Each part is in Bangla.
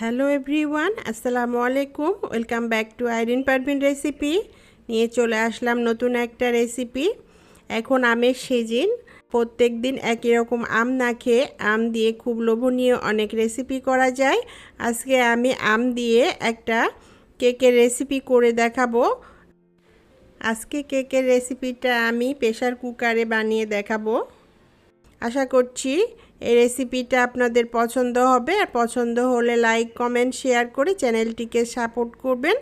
হ্যালো এভরিওয়ান আসসালামু আলাইকুম welcome back to Irin Parvin recipe নিয়ে চলে আসলাম নতুন একটা রেসিপি এখন আমের সিজিন। প্রত্যেক দিন একই রকম আম না খেয়ে আম দিয়ে খুব লোভনীয় অনেক রেসিপি করা যায়। আজকে আমি আম দিয়ে একটা কেকের রেসিপি করে দেখাবো। আজকে কেকের রেসিপিটা আমি প্রেশার কুকারে বানিয়ে দেখাবো। আশা করছি এই রেসিপিটা আপনাদের পছন্দ হবে। আর পছন্দ হলে লাইক কমেন্ট শেয়ার করে চ্যানেলটিকে সাপোর্ট করবেন।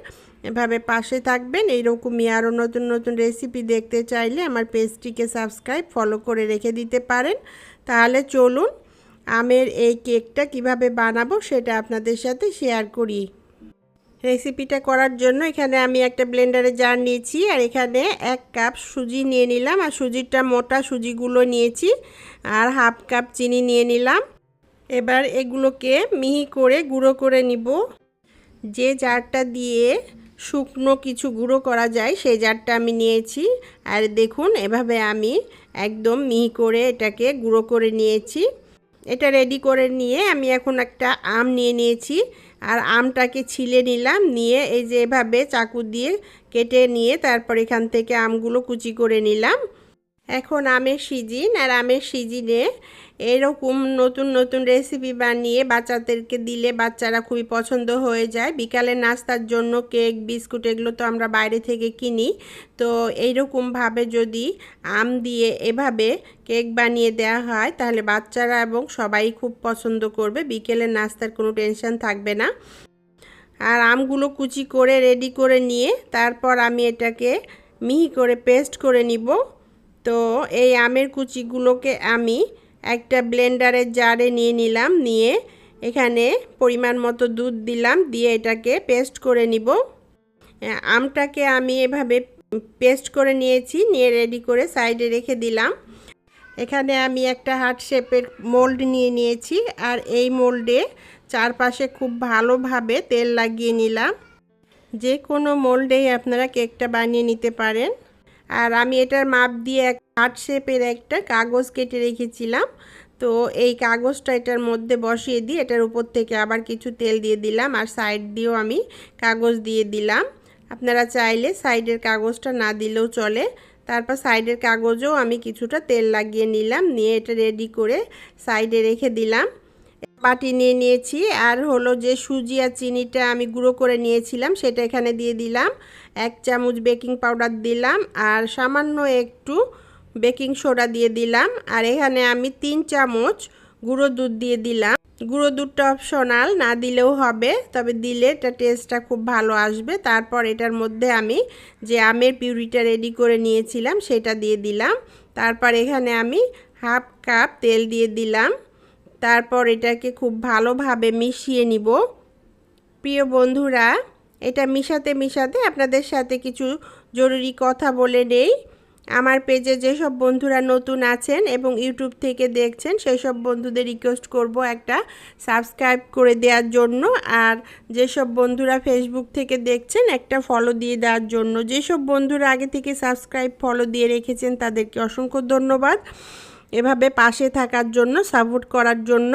এভাবে পাশে থাকবেন। এইরকমই আরও নতুন নতুন রেসিপি দেখতে চাইলে আমার পেজটিকে সাবস্ক্রাইব ফলো করে রেখে দিতে পারেন। তাহলে চলুন আমের এই কেকটা কীভাবে বানাবো সেটা আপনাদের সাথে শেয়ার করি। রেসিপিটা করার জন্য এখানে আমি একটা ব্লেন্ডারে জার নিয়েছি আর এখানে এক কাপ সুজি নিয়ে নিলাম। আর সুজিটা মোটা সুজিগুলো নিয়েছি আর হাফ কাপ চিনি নিয়ে নিলাম। এবার এগুলোকে মিহি করে গুঁড়ো করে নিব। যে জারটা দিয়ে শুকনো কিছু গুঁড়ো করা যায় সেই জারটা আমি নিয়েছি। আর দেখুন, এভাবে আমি একদম মিহি করে এটাকে গুঁড়ো করে নিয়েছি। এটা রেডি করে নিয়ে আমি এখন একটা আম নিয়ে নিয়েছি। আর আমটাকে ছিলে নিলাম, নিয়ে এই যে এভাবে চাকু দিয়ে কেটে নিয়ে তারপর এখান থেকে আমগুলো কুচি করে নিলাম। এখন আমের সিজিন আর আমের সিজিনে এরকম নতুন নতুন রেসিপি বানিয়ে বাচ্চাদেরকে দিলে বাচ্চারা খুবই পছন্দ হয়ে যায়। বিকালে নাস্তার জন্য কেক, বিস্কুট এগুলো তো আমরা বাইরে থেকে কিনি। তো এইরকমভাবে যদি আম দিয়ে এভাবে কেক বানিয়ে দেওয়া হয়, তাহলে বাচ্চারা এবং সবাই খুব পছন্দ করবে। বিকেলের নাস্তার কোনো টেনশন থাকবে না। আর আমগুলো কুচি করে রেডি করে নিয়ে তারপর আমি এটাকে মিহি করে পেস্ট করে নিব। তো এই আমের কুচিগুলোকে আমি একটা ব্লেন্ডারের জারে নিয়ে নিলাম, নিয়ে এখানে পরিমাণ মতো দুধ দিলাম, দিয়ে এটাকে পেস্ট করে নিব। আমটাকে আমি এভাবে পেস্ট করে নিয়েছি, নিয়ে রেডি করে সাইডে রেখে দিলাম। এখানে আমি একটা হার্ট শেপের মোল্ড নিয়ে নিয়েছি, আর এই মোল্ডে চারপাশে খুব ভালোভাবে তেল লাগিয়ে নিলাম। যে কোনো মোল্ডেই আপনারা কেকটা বানিয়ে নিতে পারেন। আর আমি এটার মাপ দিয়ে এক হার্ট শেপের একটা কাগজ কেটে রেখেছিলাম। তো এই কাগজটা এটার মধ্যে বসিয়ে দিয়ে এটার উপর থেকে আবার কিছু তেল দিয়ে দিলাম আর সাইড দিয়েও আমি কাগজ দিয়ে দিলাম। আপনারা চাইলে সাইডের কাগজটা না দিলেও চলে। তারপর সাইডের কাগজেও আমি কিছুটা তেল লাগিয়ে নিলাম, নিয়ে এটা রেডি করে সাইডে রেখে দিলাম। বাটি নিয়ে নিয়েছি আর হলো যে সুজি আর চিনিটা আমি গুঁড়ো করে নিয়েছিলাম, সেটা এখানে দিয়ে দিলাম। এক চামচ বেকিং পাউডার দিলাম আর সামান্য একটু বেকিং সোডা দিয়ে দিলাম। আর এখানে আমি তিন চামচ গুঁড়ো দুধ দিয়ে দিলাম। গুঁড়ো দুধটা অপশনাল, না দিলেও হবে, তবে দিলে এটা টেস্টটা খুব ভালো আসবে। তারপর এটার মধ্যে আমি যে আমের পিউরিটা রেডি করে নিয়েছিলাম, সেটা দিয়ে দিলাম। তারপর এখানে আমি হাফ কাপ তেল দিয়ে দিলাম। তারপর এটাকে খুব ভালোভাবে মিশিয়ে নিব। প্রিয় বন্ধুরা, এটা মিশাতে মিশাতে আপনাদের সাথে কিছু জরুরি কথা বলে নেই। আমার পেজে যেসব বন্ধুরা নতুন আছেন এবং ইউটিউব থেকে দেখছেন সেই সব বন্ধুদের রিকোয়েস্ট করব একটা সাবস্ক্রাইব করে দেওয়ার জন্য। আর যেসব বন্ধুরা ফেসবুক থেকে দেখছেন, একটা ফলো দিয়ে দেওয়ার জন্য। যেসব বন্ধুরা আগে থেকে সাবস্ক্রাইব ফলো দিয়ে রেখেছেন, তাদেরকে অসংখ্য ধন্যবাদ। এভাবে পাশে থাকার জন্য সাপোর্ট করার জন্য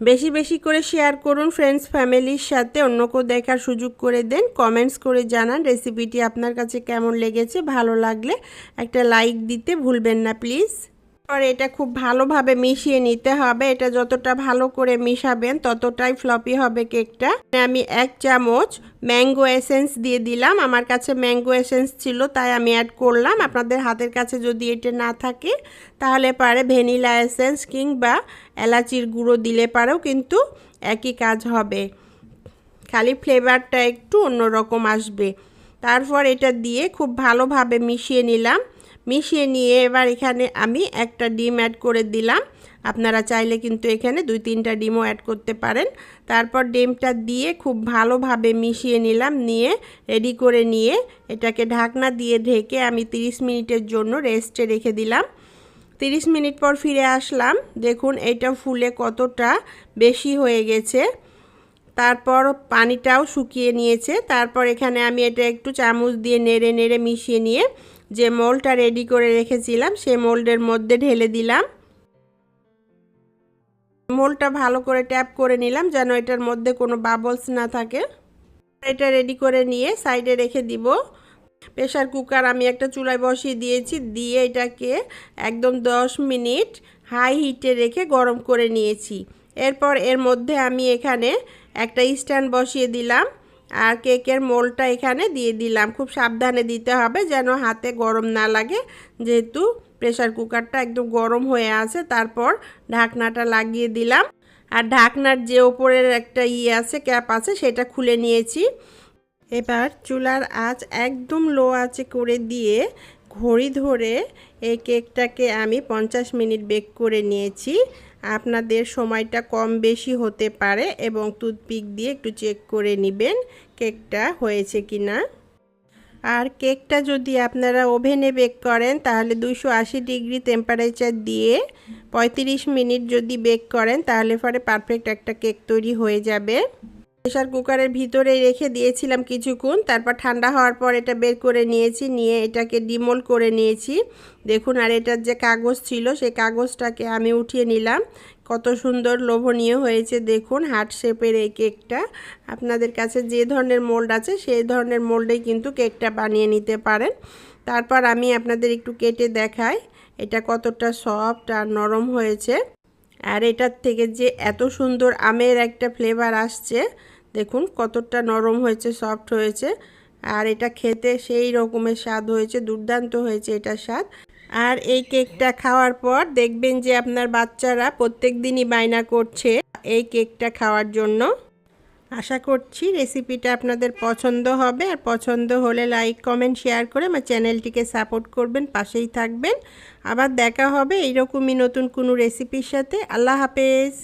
বেশি বেশি করে শেয়ার করুন ফ্রেন্ডস ফ্যামিলির সাথে। অন্য কেউ দেখার সুযোগ করে দেন কমেন্টস করে জানান। রেসিপিটি আপনার কাছে কেমন লেগেছে, ভালো লাগলে একটা লাইক দিতে ভুলবেন না প্লিজ আর এটা খুব ভালোভাবে মিশিয়ে নিতে হবে। এটা যতটা ভালো করে মিশাবেন ততটাই ফ্লপি হবে কেকটা। আমি এক চামচ ম্যাঙ্গো এসেন্স দিয়ে দিলাম। আমার কাছে ম্যাঙ্গো এসেন্স ছিল, তাই আমি অ্যাড করলাম। আপনাদের হাতের কাছে যদি এটা না থাকে, তাহলে পারে ভ্যানিলা এসেন্স কিংবা এলাচির গুঁড়ো দিলে পারেও কিন্তু একই কাজ হবে। খালি ফ্লেভারটা একটু অন্যরকম আসবে। তারপর এটা দিয়ে খুব ভালোভাবে মিশিয়ে নিলাম। মিশিয়ে নিয়ে এবার এখানে আমি একটা ডিম অ্যাড করে দিলাম। আপনারা চাইলে কিন্তু এখানে দুই তিনটা ডিমও অ্যাড করতে পারেন। তারপর ডিমটা দিয়ে খুব ভালোভাবে মিশিয়ে নিলাম, নিয়ে রেডি করে নিয়ে এটাকে ঢাকনা দিয়ে ঢেকে আমি 30 মিনিটের জন্য রেস্টে রেখে দিলাম। 30 মিনিট পর ফিরে আসলাম। দেখুন, এটা ফুলে কতটা বেশি হয়ে গেছে। তারপর পানিটাও শুকিয়ে নিয়েছে। তারপর এখানে আমি এটা একটু চামচ দিয়ে নেড়ে নেড়ে মিশিয়ে নিয়ে যে মোলটা রেডি করে রেখেছিলাম, সে মোল্ডের মধ্যে ঢেলে দিলাম। মোলটা ভালো করে ট্যাপ করে নিলাম যেন এটার মধ্যে কোনো বাবলস না থাকে। এটা রেডি করে নিয়ে সাইডে রেখে দিব। প্রেশার কুকার আমি একটা চুলায় বসিয়ে দিয়েছি, দিয়ে এটাকে একদম 10 মিনিট হাই হিটে রেখে গরম করে নিয়েছি। এরপর এর মধ্যে আমি এখানে একটা স্ট্যান্ড বসিয়ে দিলাম আর কেকের মোলটা এখানে দিয়ে দিলাম। খুব সাবধানে দিতে হবে যেন হাতে গরম না লাগে, যেহেতু প্রেশার কুকারটা একদম গরম হয়ে আছে, তারপর ঢাকনাটা লাগিয়ে দিলাম। আর ঢাকনার যে ওপরের একটা ইয়ে আছে, ক্যাপ আছে, সেটা খুলে নিয়েছি। এবার চুলার আঁচ একদম লো আঁচে করে দিয়ে ঘড়ি ধরে এই কেকটাকে আমি পঞ্চাশ মিনিট বেক করে নিয়েছি। আপনাদের সময়টা কম বেশি হতে পারে এবং টুথপিক দিয়ে একটু চেক করে নেবেন কেকটা হয়েছে কি না আর কেকটা যদি আপনারা ওভেনে বেক করেন, তাহলে দুশো আশি ডিগ্রি টেম্পারেচার দিয়ে পঁয়ত্রিশ মিনিট যদি বেক করেন, তাহলে পরে পারফেক্ট একটা কেক তৈরি হয়ে যাবে। প্রেশার কুকারের ভিতরে রেখে দিয়েছিলাম কিছুক্ষণ, তারপর ঠান্ডা হওয়ার পর এটা বের করে নিয়েছি, নিয়ে এটাকে ডিমোল করে নিয়েছি। দেখুন, আর এটার যে কাগজ ছিল, সেই কাগজটাকে আমি উঠিয়ে নিলাম। কত সুন্দর লোভনীয় হয়েছে, দেখুন, হার্ট শেপের এই কেকটা। আপনাদের কাছে যে ধরনের মোল্ড আছে, সেই ধরনের মোল্ডেই কিন্তু কেকটা বানিয়ে নিতে পারেন। তারপর আমি আপনাদের একটু কেটে দেখাই, এটা কতটা সফট আর নরম হয়েছে। আর এটার থেকে যে এত সুন্দর আমের একটা ফ্লেভার আসছে দেখুন কতটা নরম হয়েছে সফট হয়েছে। আর এটা খেতে সেই রকমের স্বাদ হয়েছে, দুর্দান্ত হয়েছে এটার স্বাদ। আর এই কেকটা খাওয়ার পর দেখবেন যে আপনার বাচ্চারা প্রত্যেক দিনই বায়না করছে এই কেকটা খাওয়ার জন্য। আশা করছি রেসিপিটা আপনাদের পছন্দ হবে। আর পছন্দ হলে লাইক, কমেন্ট, শেয়ার করে আমার চ্যানেলটিকে সাপোর্ট করবেন, পাশেই থাকবেন। আবার দেখা হবে এইরকমই নতুন কোনো রেসিপির সাথে। আল্লাহ হাফেজ।